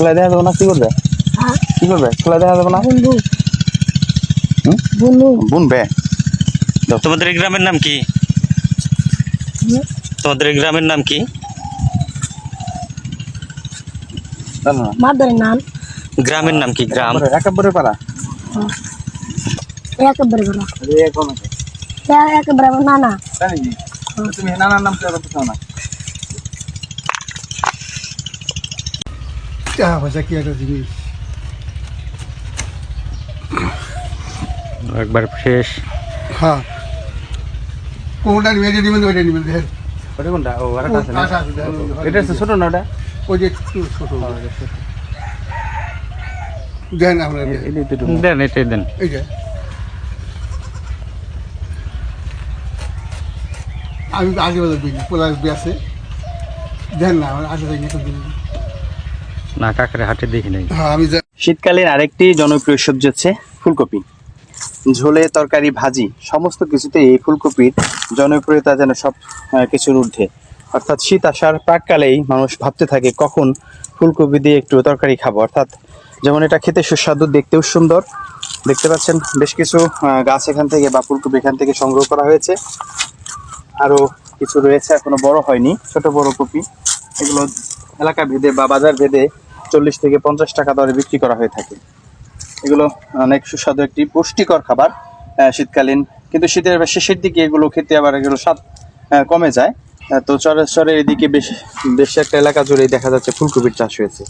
খোলা দেখা যাবে না? কি করবে? হ্যাঁ? কি করবে? খোলা দেখা যাবে না? বুনবু হুম? বুনবু। বুনবে তোমাদের এই গ্রামের নাম কি? তোমাদের এই গ্রামের নাম কি? না নাম। গ্রামের নাম কি? গ্রাম। একেবারে- পারা একেবারে বড় এখন একেবারে আমার নানা তুমি নানার নাম বুঝছ না টাকা পয়সা কি একটা জিনিস একবার শেষ। হ্যাঁ। কোনটা নিবেন নিবেন ওইটা নিবেন দেখেন। ওটা কোনটা? ও আরেকটা আছে না? আচ্ছা, দেখেন। এটা ছোট না ওটা? ওই যে ছোট। দেন আপনার দেন এটাই দেন। এই যে। আমি আগে বলে দিই পোলা আছে। দেন না আমার আগে দেখি একটু দিন। না হাটে দেখি নাই। হ্যাঁ শীতকালীন আরেকটি জনপ্রিয় সবজি হচ্ছে ফুলকপি। ঝোলে তরকারি ভাজি সমস্ত কিছুতে এই ফুলকপির জনপ্রিয়তা যেন সব কিছুর ঊর্ধ্বে। অর্থাৎ শীত আসার প্রাককালেই মানুষ ভাবতে থাকে কখন ফুলকপি দিয়ে একটু তরকারি খাব। অর্থাৎ যেমন এটা খেতে সুস্বাদু দেখতেও সুন্দর। দেখতে পাচ্ছেন বেশ কিছু গাছ এখান থেকে বা ফুলকপি এখান থেকে সংগ্রহ করা হয়েছে। আরও কিছু রয়েছে এখনও বড় হয়নি ছোট বড় কপি। এগুলো এলাকা ভেদে বা বাজার ভেদে চল্লিশ থেকে পঞ্চাশ টাকা দরে বিক্রি করা হয়ে থাকে। এগুলো অনেক সুস্বাদু একটি পুষ্টিকর খাবার শীতকালীন। কিন্তু শীতের শেষের দিকে এগুলো খেতে আবার এগুলো স্বাদ কমে যায়। তো চরেশ্বরের এদিকে বেশ বেশ একটা এলাকা জুড়েই দেখা যাচ্ছে ফুলকপির চাষ হয়েছে।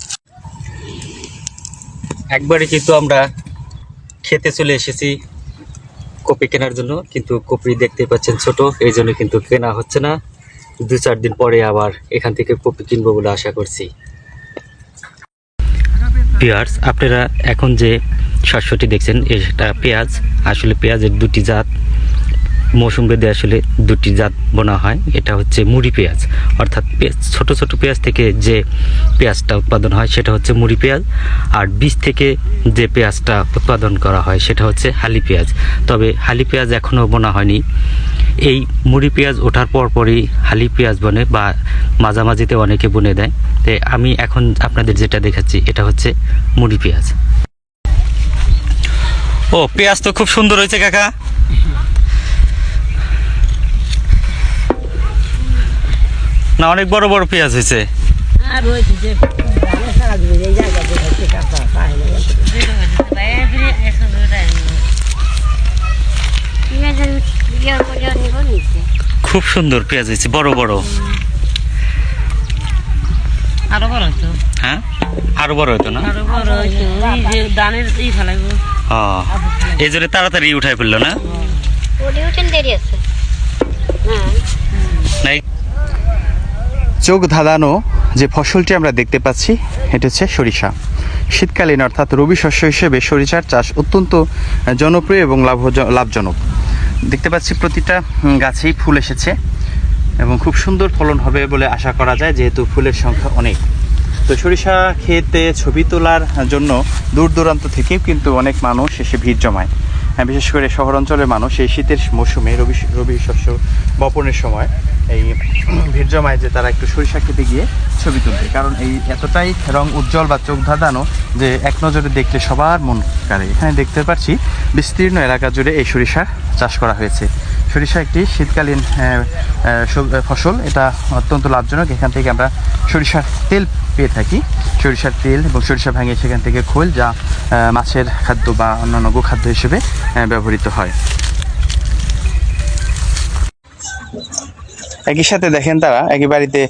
একবারে কিন্তু আমরা খেতে চলে এসেছি কপি কেনার জন্য, কিন্তু কপি দেখতে পাচ্ছেন ছোট, এই জন্য কিন্তু কেনা হচ্ছে না। দু চার দিন পরে আবার এখান থেকে কপি কিনবো বলে আশা করছি। পেঁয়াজ, আপনারা এখন যে শস্যটি দেখছেন, এটা পেঁয়াজ, আসলে পেঁয়াজের দুটি জাত মৌসুম ভেদে আসলে দুটি জাত বোনা হয়। এটা হচ্ছে মুড়ি পেঁয়াজ। অর্থাৎ ছোট ছোট পেঁয়াজ থেকে যে পেঁয়াজটা উৎপাদন হয়, সেটা হচ্ছে মুড়ি পেঁয়াজ। আর বীজ থেকে যে পেঁয়াজটা উৎপাদন করা হয়, সেটা হচ্ছে হালি পেঁয়াজ। তবে হালি পেঁয়াজ এখনও বোনা হয়নি। এই মুড়ি পেঁয়াজ ওঠার পর পরই হালি পেঁয়াজ বনে বা মাঝামাঝিতে অনেকে বনে দেয়। তাই আমি এখন আপনাদের যেটা দেখাচ্ছি, এটা হচ্ছে মুড়ি পেঁয়াজ। ও, পেঁয়াজ তো খুব সুন্দর হয়েছে কাকা। না, অনেক বড় বড় পেঁয়াজ হয়েছে যে ধানের সারা দিবে এই জায়গা দিয়ে হচ্ছে কাঁচা পায় না খুব সুন্দর পেঁয়াজ হয়েছে বড় বড়। আরও বড় হইতো। হ্যাঁ? আরও বড় হতো না? আরও বড় ই ফেলাইবো। এই জন্য তাড়াতাড়ি উঠাই ফেলল না? চোখ ধাঁধানো যে ফসলটি আমরা দেখতে পাচ্ছি এটা হচ্ছে সরিষা। শীতকালীন অর্থাৎ রবি শস্য হিসেবে সরিষার চাষ অত্যন্ত জনপ্রিয় এবং লাভ লাভজনক। দেখতে পাচ্ছি প্রতিটা গাছেই ফুল এসেছে এবং খুব সুন্দর ফলন হবে বলে আশা করা যায়, যেহেতু ফুলের সংখ্যা অনেক। তো সরিষা খেতে ছবি তোলার জন্য দূর দূরান্ত থেকেও কিন্তু অনেক মানুষ এসে ভিড় জমায়। বিশেষ করে শহর অঞ্চলের মানুষ এই শীতের মৌসুমে রবি রবি শস্য বপনের সময় এই ভিড় জমায় যে তারা একটু সরিষা খেতে গিয়ে ছবি তুলবে। কারণ এই এতটাই রং উজ্জ্বল বা চোখ ধাঁধানো যে এক নজরে দেখলে সবার মন কারে এখানে দেখতে পাচ্ছি বিস্তীর্ণ এলাকা জুড়ে এই সরিষা চাষ করা হয়েছে। সরিষা একটি শীতকালীন ফসল। এটা অত্যন্ত লাভজনক। এখান থেকে আমরা সরিষার তেল পেয়ে থাকি। সরিষার তেল এবং সরিষা ভাঙিয়ে সেখান থেকে খোল যা মাছের খাদ্য বা অন্যান্য গোখাদ্য হিসেবে ব্যবহৃত হয়। একই সাথে দেখেন তারা একই বাড়িতে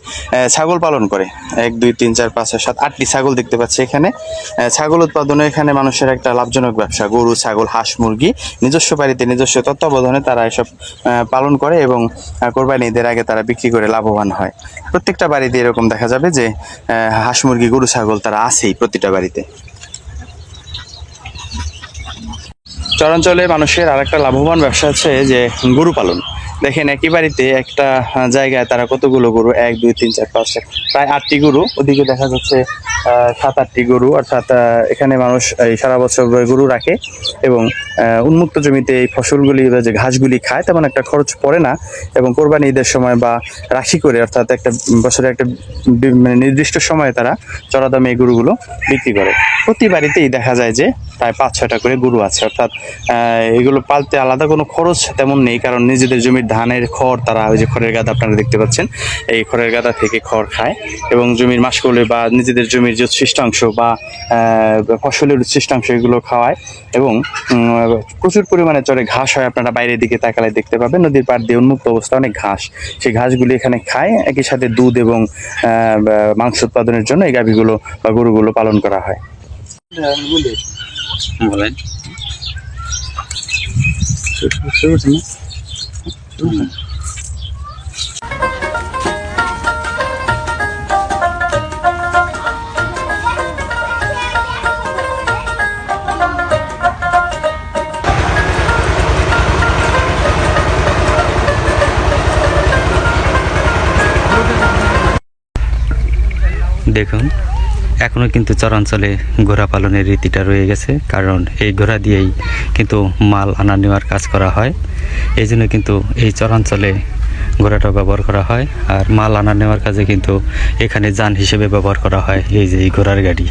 ছাগল পালন করে। এক দুই তিন চার পাঁচ ছয় সাত আটটি ছাগল দেখতে পাচ্ছি এখানে। ছাগল উৎপাদনে এখানে মানুষের একটা লাভজনক ব্যবসা গরু ছাগল হাঁস মুরগি নিজস্ব বাড়িতে নিজস্ব তত্ত্বাবধানে তারা এসব পালন করে এবং আহ, কোরবানি ঈদের আগে তারা বিক্রি করে লাভবান হয়। প্রত্যেকটা বাড়িতে এরকম দেখা যাবে যে হাঁস মুরগি গরু ছাগল তারা আছেই প্রতিটা বাড়িতে। চরাঞ্চলে মানুষের আরেকটা লাভবান ব্যবসা হচ্ছে যে গরু পালন। দেখেন একই বাড়িতে একটা জায়গায় তারা কতগুলো গরু? এক, দুই, তিন, চার, পাঁচ প্রায় আটটি গরু। ওদিকে দেখা যাচ্ছে সাত, আটটি গরু। অর্থাৎ এখানে মানুষ সারা বছর গরু রাখে এবং উন্মুক্ত জমিতে এই ফসলগুলি যে ঘাসগুলি খায়, তেমন একটা খরচ পড়ে না এবং কোরবানি ঈদের সময় বা রাশি করে, অর্থাৎ একটা বছরে একটা মানে নির্দিষ্ট সময়ে তারা চড়া দামে এই গরুগুলো বিক্রি করে। প্রতি বাড়িতেই দেখা যায় যে প্রায় পাঁচ ছয়টা করে গরু আছে। অর্থাৎ এগুলো পালতে আলাদা কোনো খরচ তেমন নেই, কারণ নিজেদের জমির ধানের খড় তারা, ওই যে খড়ের গাদা আপনারা দেখতে পাচ্ছেন, এই খড়ের গাদা থেকে খড় খায় এবং জমির মাসকলে বা নিজেদের জমির যে উচ্ছিষ্টাংশ বা ফসলের উচ্ছিষ্টাংশ এগুলো খাওয়ায় এবং প্রচুর পরিমাণে চরে ঘাস হয় আপনারা বাইরের দিকে তাকালে দেখতে পাবেন, নদীর পাড় দিয়ে উন্মুক্ত অবস্থা অনেক ঘাস। সেই ঘাসগুলি এখানে খায়, একই সাথে দুধ এবং মাংস উৎপাদনের জন্য এই গাভীগুলো বা গরুগুলো পালন করা হয়। বলেন দেখুন এখনও কিন্তু চরাঞ্চলে ঘোড়া পালনের রীতিটা রয়ে গেছে, কারণ এই ঘোড়া দিয়েই কিন্তু মাল আনা নেওয়ার কাজ করা হয়। এই জন্য কিন্তু এই চরাঞ্চলে ঘোড়াটা ব্যবহার করা হয়, আর মাল আনা নেওয়ার কাজে কিন্তু এখানে যান হিসেবে ব্যবহার করা হয়, এই যে এই ঘোড়ার গাড়ি।